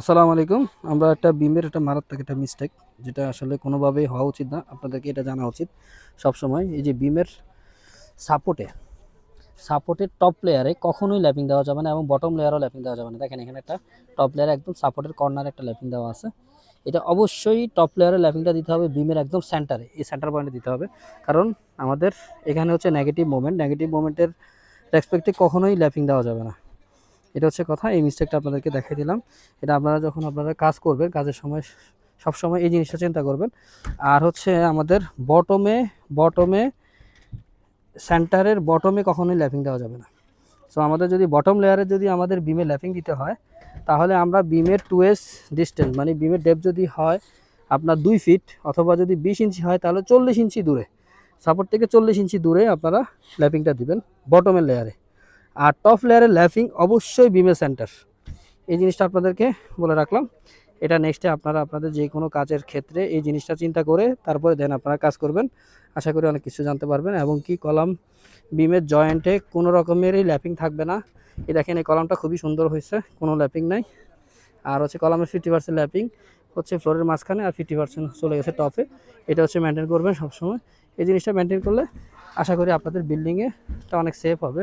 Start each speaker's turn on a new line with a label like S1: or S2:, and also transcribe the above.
S1: আসসালামু আলাইকুম। আমরা একটা বিমের একটা মারাত্মক একটা মিস্টেক যেটা আসলে কোনোভাবেই হওয়া উচিত না। আপনাদেরকে এটা জানা উচিত। সব সময় এই যে বিমের সাপোর্টে সাপোর্টের টপ লেয়ারে কখনোই ল্যাপিং দেওয়া যাবে না এবং বটম লেয়ারও ল্যাপিং দেওয়া যাবে না। দেখেন, এখানে একটা টপ লেয়ারে একদম সাপোর্টের কর্নারে একটা ল্যাপিং দেওয়া আছে। এটা অবশ্যই টপ লেয়ারে ল্যাপিংটা দিতে হবে বিমের একদম সেন্টারে এই সেন্টার পয়েন্টে দিতে হবে। কারণ আমাদের এখানে হচ্ছে নেগেটিভ মোমেন্ট নেগেটিভ মোমেন্টের রেসপেক্টে কখনোই ল্যাপিং দেওয়া যাবে না। এটা হচ্ছে কথা, এই মিস্টেকটা আপনাদেরকে দেখিয়ে দিলাম। এটা আপনারা যখন আপনারা কাজ করবেন, কাজের সময় সব সময় এই জিনিসটা চিন্তা করবেন। আর হচ্ছে আমাদের বটমে বটমে সেন্টারের বটমে কখনোই ল্যাপিং দেওয়া যাবে না। সো আমাদের যদি বটম লেয়ারে যদি আমাদের বিমে ল্যাপিং দিতে হয়, তাহলে আমরা বিমের টু এস ডিস্টেন্স মানে বিমের ডেপ যদি হয় আপনার দুই ফিট অথবা যদি বিশ ইঞ্চি হয়, তাহলে চল্লিশ ইঞ্চি দূরে। সাপোর্ট থেকে চল্লিশ ইঞ্চি দূরে আপনারা ল্যাপিংটা দিবেন বটমের লেয়ারে আর টপ লেয়ারের ল্যাপিং অবশ্যই বিমের সেন্টার এই জিনিসটা আপনাদেরকে বলে রাখলাম। এটা নেক্সটে আপনারা আপনাদের যে কোনো কাজের ক্ষেত্রে এই জিনিসটা চিন্তা করে তারপরে দেন আপনারা কাজ করবেন। আশা করি অনেক কিছু জানতে পারবেন এবং কি কলাম বিমের জয়েন্টে কোনো রকমেরই ল্যাপিং থাকবে না। এই দেখেন, এই কলামটা খুবই সুন্দর হয়েছে, কোনো ল্যাপিং নাই। আর হচ্ছে কলামের ফিফটি পার্সেন্ট ল্যাপিং হচ্ছে ফ্লোরের মাঝখানে আর ফিফটি পার্সেন্ট চলে গেছে টপে এটা হচ্ছে মেনটেন করবেন সবসময়। এই জিনিসটা মেনটেন করলে আশা করি আপনাদের বিল্ডিংয়েটা অনেক সেফ হবে।